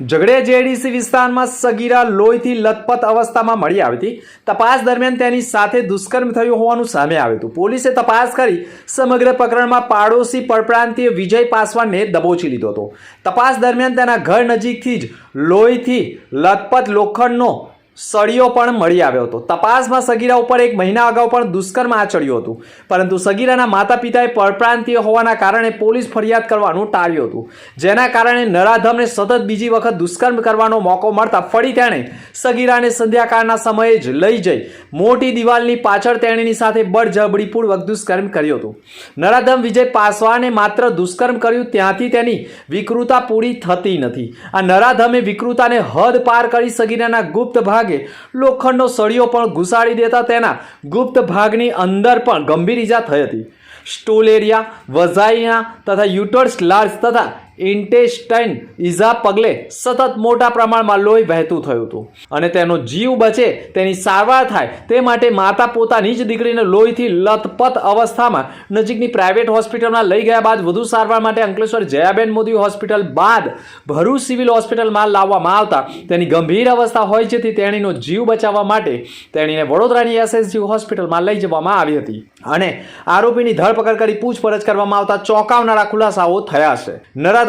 Jhagadia JDC વિસ્તારમાં સગીરા લોહીથી લથપથ અવસ્થામાં મળી આવી હતી. તપાસ દરમિયાન તેની સાથે દુષ્કર્મ થયું હોવાનું સામે આવ્યું હતું. પોલીસે તપાસ કરી સમગ્ર પ્રકરણમાં પાડોશી પરપ્રાંતીય વિજય પાસવાનને દબોચી લીધો હતો. તપાસ દરમિયાન તેના ઘર નજીકથી જ લોહીથી લથપથ લોખંડનો સળિયો પણ મળી આવ્યો હતો. તપાસમાં સગીરા ઉપર એક મહિના અગાઉ પણ દુષ્કર્મ આચર્યું હતું. પરંતુ સગીરાના માતા પિતાએ પરપ્રાંતીય હોવાના કારણે પોલીસ ફરિયાદ કરવાનું ટાળ્યું હતું. જેના કારણે નરાધમને સતત બીજી વખત દુષ્કર્મ કરવાનો મોકો મળતા ફરી તેણે સગીરાને સંધ્યાકાળના સમયે જ લઈ જઈ મોટી દિવાલની પાછળ તેણીની સાથે બળજબડીપૂર્વક દુષ્કર્મ કર્યું હતું. નરાધમ વિજય પાસવાને માત્ર દુષ્કર્મ કર્યું ત્યાંથી તેની વિકૃતા પૂરી થતી નથી. આ નરાધમે વિકૃતાને હદ પાર કરી સગીરાના ગુપ્ત ભાગે લોખંડનો સળિયો પણ ઘુસાડી દેતા તેના ગુપ્ત ભાગની અંદર પણ ગંભીર ઈજા થઈ હતી. સ્ટોલેરિયા, વઝાઇના તથા યુટર્સ લાર્જ તથા ઇન્ટેસ્ટાઇન ઇઝા પગલે સતત મોટા પ્રમાણમાં લોહી વહેતું થયું હતું. અને તેનો જીવ બચે, તેની સારવાર થાય, તે માટે માતા પોતાની જ દીકરીને લોહીથી લથપથ અવસ્થામાં નજીકની પ્રાઇવેટ હોસ્પિટલમાં લઈ ગયા બાદ વધુ સારવાર માટે અંકલેશ્વર જયાબેન મોદી હોસ્પિટલ બાદ ભરૂચ સિવિલ હોસ્પિટલમાં લાવવામાં આવતા તેની ગંભીર અવસ્થા હોય જેથી તેણીનો જીવ બચાવવા માટે તેણીને વડોદરાની એસએસજી હોસ્પિટલમાં લઈ જવામાં આવી હતી. અને આરોપીની ધરપકડ કરી પૂછપરછ કરવામાં આવતા ચોંકાવનારા ખુલાસાઓ થયા છે.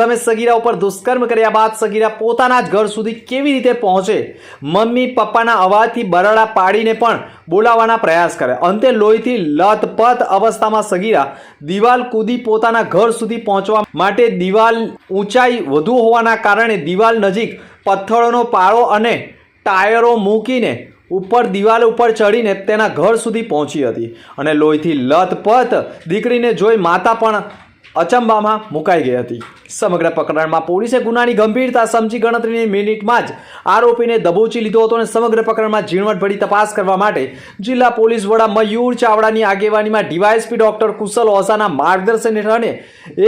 નરાધમે સગીરા ઉપર દુષ્કર્મ કર્યા બાદ સગીરા પોતાના જ ઘર સુધી કેવી રીતે પહોંચે? મમ્મી પપ્પાના અવાજથી બરડા પાડીને પણ બોલાવવાના પ્રયાસ કરે. અંતે લોહીથી લથપથ અવસ્થામાં સગીરા દિવાલ કૂદી પોતાના ઘર સુધી પહોંચવા માટે દિવાલ ઊંચાઈ વધુ હોવાના કારણે દિવાલ નજીક પથ્થરોનો પાળો અને ટાયરો મૂકીને ઉપર દિવાલ ઉપર ચડીને તેના ઘર સુધી પહોંચી હતી. અને લોહીથી લથપથ દીકરીને જોઈ માતા પણ અચંબામાં મુકાઈ ગઈ હતી. સમગ્ર પ્રકરણમાં પોલીસે ગુનાની ગંભીરતા સમજી ગણતરીની મિનિટમાં જ આરોપીને દબોચી લીધો હતો અને સમગ્ર પ્રકરણમાં ઝીણવટભરી તપાસ કરવા માટે જિલ્લા પોલીસ વડા મયુર ચાવડાની આગેવાનીમાં ડીવાયએસપી ડોક્ટર કુશલ ઓઝાના માર્ગદર્શન હેઠળ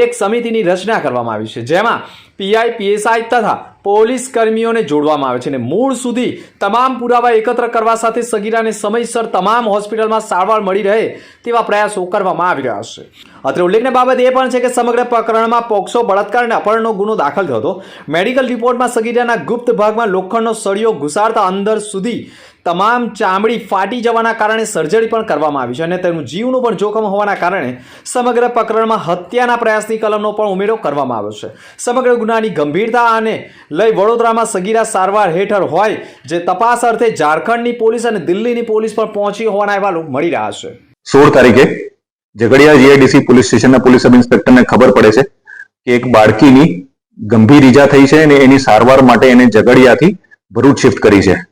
એક સમિતિની રચના કરવામાં આવી છે, જેમાં પીઆઈ, પીએસઆઈ તથા પોલીસ કર્મીઓને જોડવામાં આવે છે અને મૂળ સુધી તમામ પુરાવા એકત્ર કરવા સાથે સગીરાને સમયસર તમામ હોસ્પિટલમાં સારવાર મળી રહે તેવા પ્રયાસો કરવામાં આવી રહ્યા છે. અત્રે ઉલ્લેખનીય બાબત એ પણ છે કે સમગ્ર પ્રકરણમાં પોક્સો બળાત્કાર અને અપહરણનો ગુનો દાખલ થયો હતો. મેડિકલ રિપોર્ટમાં સગીરાના ગુપ્ત ભાગમાં લોખંડનો સળિયો ઘુસાડતા અંદર સુધી તમામ ચામડી ફાટી જવાના કારણે સર્જરી પણ કરવામાં આવી છે અને તેનું જીવનું પણ જોખમ હોવાના કારણે સમગ્ર પ્રકરણમાં હત્યાના પ્રયાસની કલમનો પણ ઉમેરો કરવામાં આવ્યો છે. સમગ્ર ગુનાની ગંભીરતા અને લઈ વડોદરામાં સગીરા સારવાર હેઠળ હોય જે તપાસ અર્થે ઝારખંડની પોલીસ અને દિલ્હીની પોલીસ પણ પહોંચી હોવાના અહેવાલો મળી રહ્યા છે. સોળ તારીખે ઝઘડિયા જીઆઈડીસી પોલીસ સ્ટેશનના પોલીસ સબ ઇન્સ્પેક્ટરને ખબર પડે છે કે એક બાળકીની ગંભીર ઈજા થઈ છે અને એની સારવાર માટે એને ઝઘડિયાથી ભરૂચ શિફ્ટ કરી છે.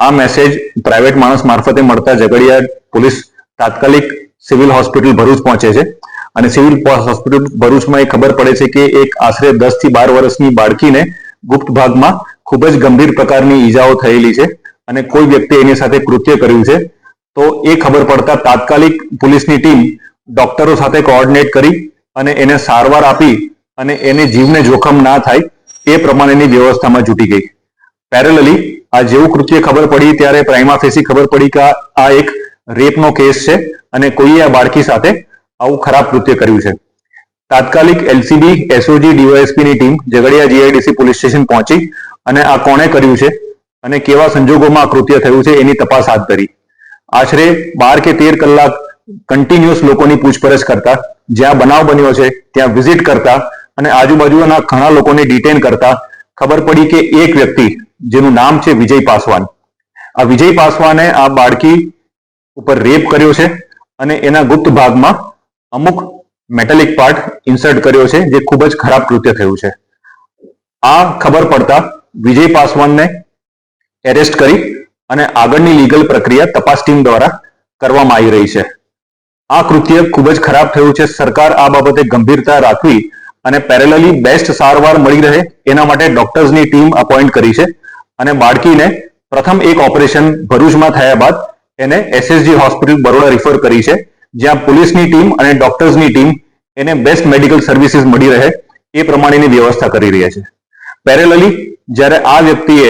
આ મેસેજ પ્રાઇવેટ માણસ મારફતે મળતા ઝઘડિયા પોલીસ તાત્કાલિક સિવિલ હોસ્પિટલ ભરૂચ પહોંચે છે. અને સિવિલ હોસ્પિટલ ભરૂચમાં એ ખબર પડે છે કે એક આશરે દસથી બાર વર્ષની બાળકીને ગુપ્ત ભાગમાં ખૂબ જ ગંભીર પ્રકારની ઈજાઓ થયેલી છે અને કોઈ વ્યક્તિ એની સાથે કૃત્ય કર્યું છે. તો એ ખબર પડતા તાત્કાલિક પોલીસની ટીમ ડોક્ટરો સાથે કોઓર્ડિનેટ કરી અને એને સારવાર આપી અને એને જીવને જોખમ ના થાય એ પ્રમાણેની વ્યવસ્થામાં જૂટી ગઈ. પેરેલલી આ જેવું કૃત્ય ખબર પડી ત્યારે પ્રાઇમા ફેસી ખબર પડી કે આ- એક રેપનો કેસ છે અને કોઈએ આ બાળકી સાથે આવું ખરાબ કૃત્ય કર્યું છે. તાત્કાલિક LCB SOG DYSP team Jhagadia GIDC police station પહોંચી અને આ કોણે કર્યું છે અને કેવા સંજોગોમાં આ કૃત્ય થયું છે એની તપાસ હાથ ધરી. આશરે બાર કે તેર કલાક કન્ટિન્યુઅસ લોકોની પૂછપરછ કરતા, જ્યાં બનાવ બન્યો છે ત્યાં વિઝિટ કરતા અને આજુબાજુના ઘણા લોકોને ડિટેન કરતા ખબર પડી કે એક વ્યક્તિ જેનું નામ છે વિજય પાસવાન. આ વિજય પાસવાને આ બાળકી ઉપર રેપ કર્યો છે અને એના ગુપ્ત ભાગમાં અમુક મેટેલિક પાર્ટ ઇન્સર્ટ કર્યો છે જે ખૂબ જ ખરાબ કૃત્ય થયું છે. આ ખબર પડતા વિજય પાસવાનને એરેસ્ટ કરી અને આગળની લીગલ પ્રક્રિયા તપાસ ટીમ દ્વારા કરવામાં આવી રહી છે. આ કૃત્ય ખૂબ જ ખરાબ થયું છે. સરકાર આ બાબતે ગંભીરતા રાખવી અને પેરેલલી બેસ્ટ સારવાર મળી રહે એના માટે ડોક્ટર્સની ટીમ અપોઇન્ટ કરી છે. અને બાળકીને પ્રથમ એક ઓપરેશન ભરૂચમાં થયા બાદ એને એસએસજી હોસ્પિટલ બરોડા રિફર કરી છે. જ્યાં પોલીસની ટીમ અને ડોક્ટર્સની ટીમ એને બેસ્ટ મેડિકલ સર્વિસીસ મળી રહે એ પ્રમાણેની વ્યવસ્થા કરી રહ્યા છે. પેરેલલી જ્યારે આ વ્યક્તિએ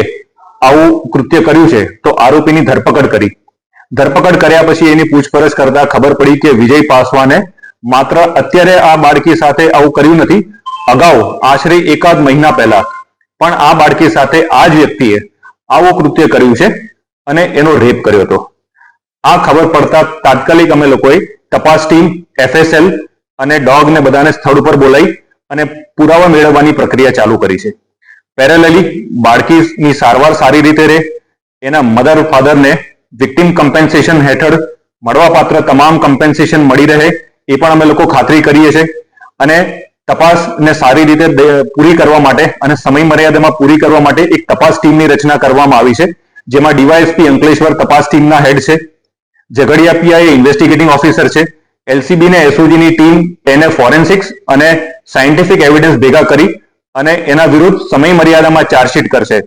આવું કૃત્ય કર્યું છે, તો આરોપીની ધરપકડ કરી. ધરપકડ કર્યા પછી એની પૂછપરછ કરતા ખબર પડી કે વિજય પાસવાને માત્ર અત્યારે આ બાળકી સાથે આવું કર્યું નથી. અગાઉ આશરે એકાદ મહિના પહેલા પણ આ બાળકી સાથે આ જ વ્યક્તિએ આવો કૃત્ય કર્યું છે અને એનો રેપ કર્યો હતો. આ ખબર પડતા તાત્કાલિક અમે લોકોએ તપાસ ટીમ, એફએસએલ અને ડોગ ને બધાને સ્થળ ઉપર બોલાવી અને પુરાવા મેળવવાની પ્રક્રિયા ચાલુ કરી છે. પેરેલલી બાળકીની સારવાર સારી રીતે રહે, એના મધર, ફાધરને વિક્ટિમ કમ્પેન્સેશન હેઠળ મળવાપાત્ર તમામ કમ્પેન્સેશન મળી રહે એ પણ અમે લોકો ખાતરી કરીએ છીએ. અને તપાસને સારી રીતે પૂરી કરવા માટે અને સમય મર્યાદામાં પૂરી કરવા માટે એક તપાસ ટીમની રચના કરવામાં આવી છે, જેમાં ડીવાયએસપી અંકલેશ્વર તપાસ ટીમના હેડ છે, ઝઘડિયા પીઆઈ ઇન્વેસ્ટિગેટિંગ ઓફિસર છે, એલસીબી ને એસઓજીની ટીમ, એને ફોરેન્સિક્સ અને સાયન્ટિફિક એવિડન્સ ભેગા કરી અને એના વિરુદ્ધ સમય મર્યાદામાં ચાર્જશીટ કરશે.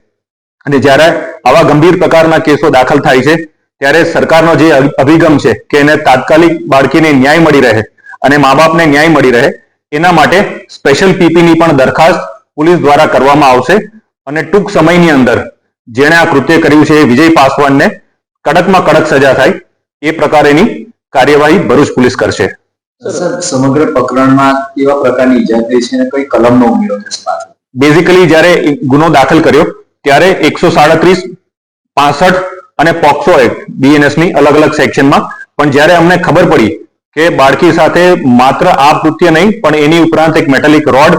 અને જ્યારે આવા ગંભીર પ્રકારના કેસો દાખલ થાય છે ત્યારે સરકારનો જે અભિગમ છે કે એને તાત્કાલિક બાળકીને ન્યાય મળી રહે અને મા બાપને ન્યાય મળી રહે એના માટે સ્પેશિયલ પીપીની પણ દરખાસ્ત પોલીસ દ્વારા કરવામાં આવશે અને ટૂંક સમયની અંદર જેણે આ કૃત્ય કર્યું છે એ વિજય પાસવાનને કડકમાં કડક સજા થાય એ પ્રકારેની કાર્યવાહી ભરૂચ પોલીસ કરશે. સમગ્ર પ્રકરણમાં કેવા પ્રકારની ઈજા થઈ છે અને કઈ કલમનો ઉમેરો બેઝિકલી જ્યારે ગુનો દાખલ કર્યો ત્યારે એકસો સાડત્રીસ પાસઠ અને પોક્સો એક્ટ બીએનએસની અલગ અલગ સેક્શનમાં. પણ જ્યારે અમને ખબર પડી કે બાળકી સાથે માત્ર આ કૃત્ય નહીં, પણ એની ઉપરાંત એક મેટાલિક રોડ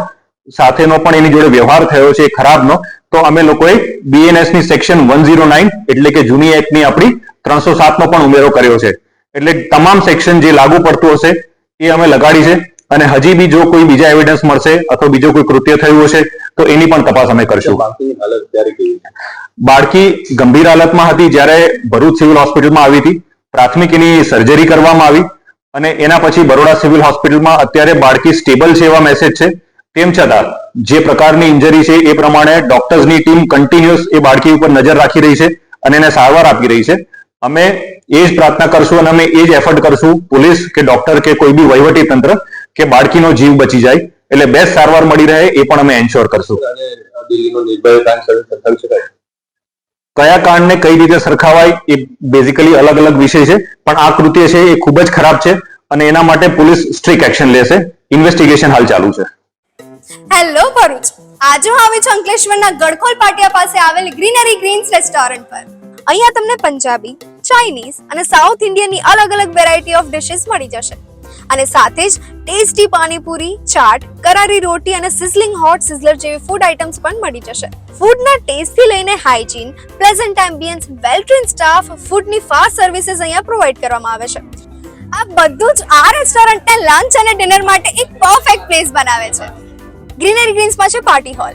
સાથેનો પણ એની જોડે વ્યવહાર થયો છે ખરાબનો, તો અમે લોકોએ બીએનએસની સેક્શન વન ઝીરો નાઇન એટલે કે જૂની એક્ટની આપણી ત્રણસો સાત નો પણ ઉમેરો કર્યો છે. એટલે તમામ સેક્શન જે લાગુ પડતું હશે, એ અમે લગાડી છે. અને હજી બી જો કોઈ બીજા એવિડન્સ મળશે અથવા બીજો કોઈ કૃત્ય થયું હશે, તો એની પણ તપાસ અમે કરશું. બાળકી ગંભીર હાલતમાં હતી જ્યારે ભરૂચ સિવિલ હોસ્પિટલમાં આવી હતી. પ્રાથમિક એની સર્જરી કરવામાં આવી અને એના પછી બરોડા સિવિલ હોસ્પિટલમાં અત્યારે બાળકી સ્ટેબલ છે એવા મેસેજ છે. તેમ છતાં જે પ્રકારની ઇન્જરી છે એ પ્રમાણે ડોક્ટર્સની ટીમ કન્ટિન્યુઅસ એ બાળકી ઉપર નજર રાખી રહી છે અને એને સારવાર આપી રહી છે. અમે એ જ પ્રાર્થના કરશું અને અમે એ જ એફર્ટ કરશું પોલીસ કે ડોક્ટર કે કોઈ બી વહીવટી તંત્ર કે બાળકીનો જીવ બચી જાય એટલે બેસ્ટ સારવાર મળી રહે એ પણ અમે એન્શ્યોર કરશું. દિલ્હીનો નિર્ભય શકાય કયા કાંડને કઈ રીતે સરખાવાય એ બેઝિકલી અલગ અલગ વિષય છે. પણ આ કૃત્ય છે એ ખૂબ જ ખરાબ છે અને એના માટે પોલીસ સ્ટ્રિક્ટ એક્શન લેશે. ઇન્વેસ્ટિગેશન હાલ ચાલુ છે. હેલો ભરૂચ. આજે હું આવી છું અંકલેશ્વરના ગડખોલ પાટિયા પાસે આવેલ ગ્રીનરી ગ્રીન્સ રેસ્ટોરન્ટ પર. અહીંયા તમને પંજાબી ચાઇનીઝ અને સાઉથ ઇન્ડિયનની અલગ અલગ વેરાયટી ઓફ ડિશિસ મળી જશે. અને સાથે જ ટેસ્ટી પાણીપુરી, ચાટ, કરારી રોટી અને સિઝલિંગ હોટ સિઝલર જેવી ફૂડ આઇટમ્સ પણ મળી જશે. ફૂડના ટેસ્ટથી લઈને hygiene pleasant ambience well train staff ફૂડની fast services અહીંયા પ્રોવાઈડ કરવામાં આવે છે. આ બધું જ આ રેસ્ટોરન્ટને લંચ અને ડિનર માટે એક પરફેક્ટ પ્લેસ બનાવે છે. ગ્રીનરી ગ્રીન્સમાં છે party hall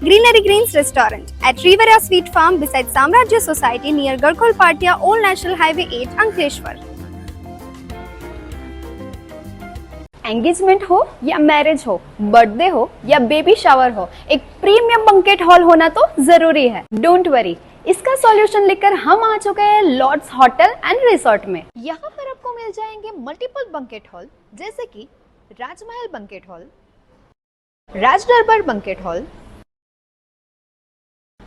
Greenery Greens Restaurant at Riveria Sweet Farm beside Samrajya Society near Garkol Patia, Old National Highway 8, Ankleshwar. Engagement हो या मैरिज हो बर्थडे हो या बेबी शावर हो एक प्रीमियम बंकेट हॉल होना तो ज़रूरी है डोंट वरी इसका सॉल्यूशन लेकर हम आ चुके हैं लॉर्ड्स होटल एंड रिसोर्ट में यहाँ पर आपको मिल जाएँगे मल्टीपल बंकेट हॉल जैसे कि राजमहल banquet hall Raj Darbar banquet hall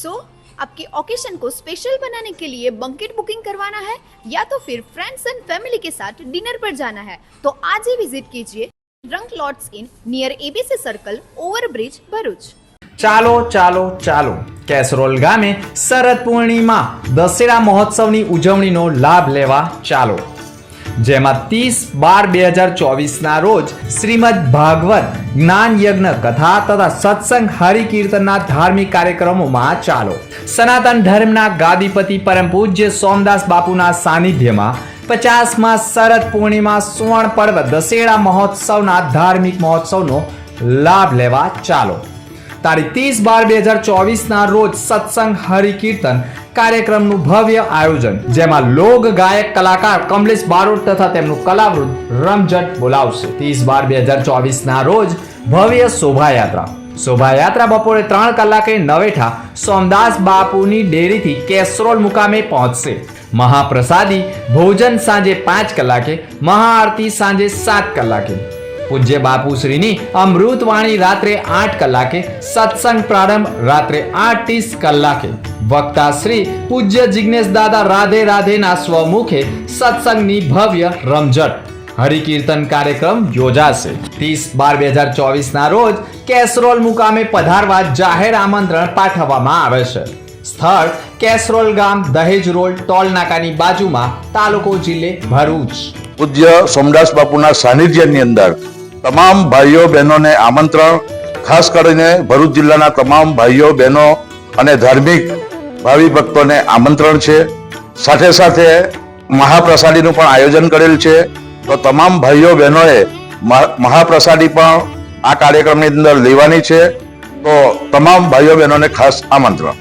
सो आपके ओकेशन को स्पेशल बनाने के लिए बंकेट बुकिंग करवाना है या तो फिर फ्रेंड्स एंड फैमिली के साथ डिनर पर जाना है तो आज ही विजिट कीजिए Rank Lots Inn near ABC circle over bridge Bharuch ચાલો ચાલો ચાલો કેસરોલ ગામે શરદ પૂર્ણિમા દશેરા મહોત્સવની ઉજવણીનો લાભ લેવા ચાલો જેમાં ત્રીસ બાર બે હજાર ચોવીસના રોજ શ્રીમદ ભાગવત, જ્ઞાન યજ્ઞ, કથા તથા સત્સંગ, હરિકીર્તનના ધાર્મિક કાર્યક્રમોમાં ચાલો. સનાતન ધર્મના ગાદીપતિ પરમ પૂજ્ય સોમદાસ બાપુના સાનિધ્યમાં પચાસમાં શરદ પૂર્ણિમા, સુવર્ણ પર્વ, દશેરા મહોત્સવના ધાર્મિક મહોત્સવનો લાભ લેવા ચાલો. તારીખ ત્રીસ બાર બે હજાર ચોવીસના રોજ સત્સંગ હરિકીર્તન કાર્યક્રમનું ભવ્ય આયોજન, જેમાં લોક ગાયક કલાકાર કમલેશ બારોટ તથા તેમનું કલાવૃત રમઝટ બોલાવશે. ત્રીસ બાર બે હજાર ચોવીસના રોજ ભવ્ય શોભાયાત્રા. શોભાયાત્રા બપોરે ત્રણ કલાકે નવેઠા સોમદાસ બાપુની ડેરીથી કેસરોલ મુકામે પહોંચશે. મહાપ્રસાદી ભોજન સાંજે પાંચ કલાકે, મહાઆરતી સાંજે સાત કલાકે. પૂજ્ય બાપુશ્રીની અમૃતવાણી રાત્રે આઠ કલાકે, સત્સંગ પ્રારંભ રાત્રે આઠ કલાકે. વક્તા શ્રી પૂજ્ય જિજ્ઞેશ દાદા રાધે રાધેના સ્વમુખે સત્સંગની ભવ્ય રમઝટ. હરિકીર્તન કાર્યક્રમ યોજાશે. ત્રીસ બાર બે હજાર ચોવીસના રોજ કેસરોલ મુકામે પધારવા જાહેર આમંત્રણ પાઠવવામાં આવે છે. સ્થળ કેસરોલ ગામ દહેજ રોડ ટોલ નાકાની બાજુમાં તાલુકો જિલ્લે ભરૂચ. પૂજ્ય સોમદાસ બાપુના સાનિધ્યની અંદર તમામ ભાઈઓ, બહેનોને આમંત્રણ. ખાસ કરીને ભરૂચ જિલ્લાના તમામ ભાઈઓ, બહેનો અને ધાર્મિક ભાવિ ભક્તોને આમંત્રણ છે. સાથે સાથે મહાપ્રસાદીનું પણ આયોજન કરેલ છે. તો તમામ ભાઈઓ, બહેનોએ મહાપ્રસાદી પણ આ કાર્યક્રમની અંદર લેવાની છે. તો તમામ ભાઈઓ, બહેનોને ખાસ આમંત્રણ.